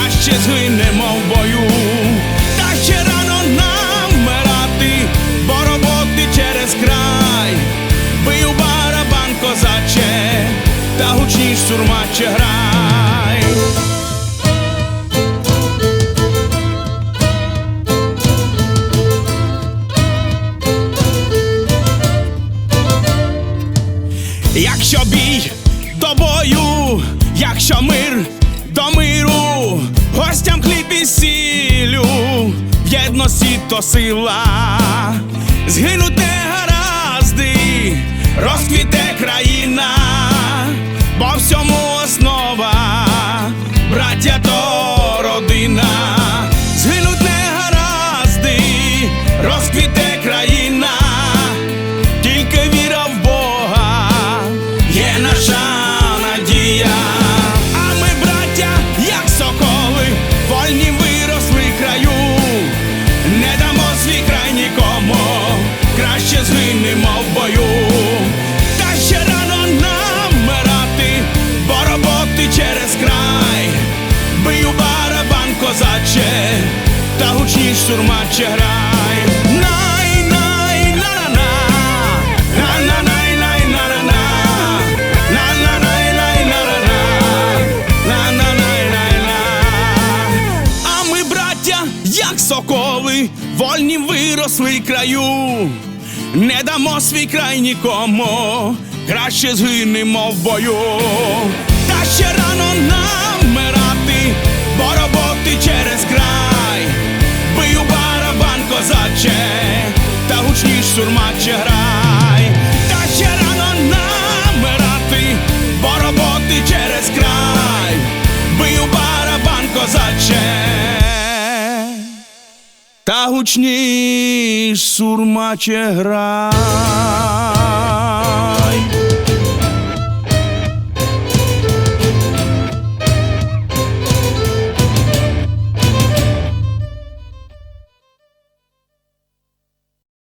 Краще згинемо в бою, та ще рано нам мирати, бо роботи через край, бий у барабан козаче, та гучніш сурмаче грай. Якщо бій до бою, якщо мир до миру, гостям хліб і сілю, в єдності то сила, згинуть най, най, на. А ми, браття, як соколи, вольні виросли краю. Не дамо свій край нікому, краще згинемо в бою. Та ще козаче, та гучніш сурмаче грай. Та ще рано намирати, бо роботи через край. бию барабан козаче, та гучніш сурмаче грай.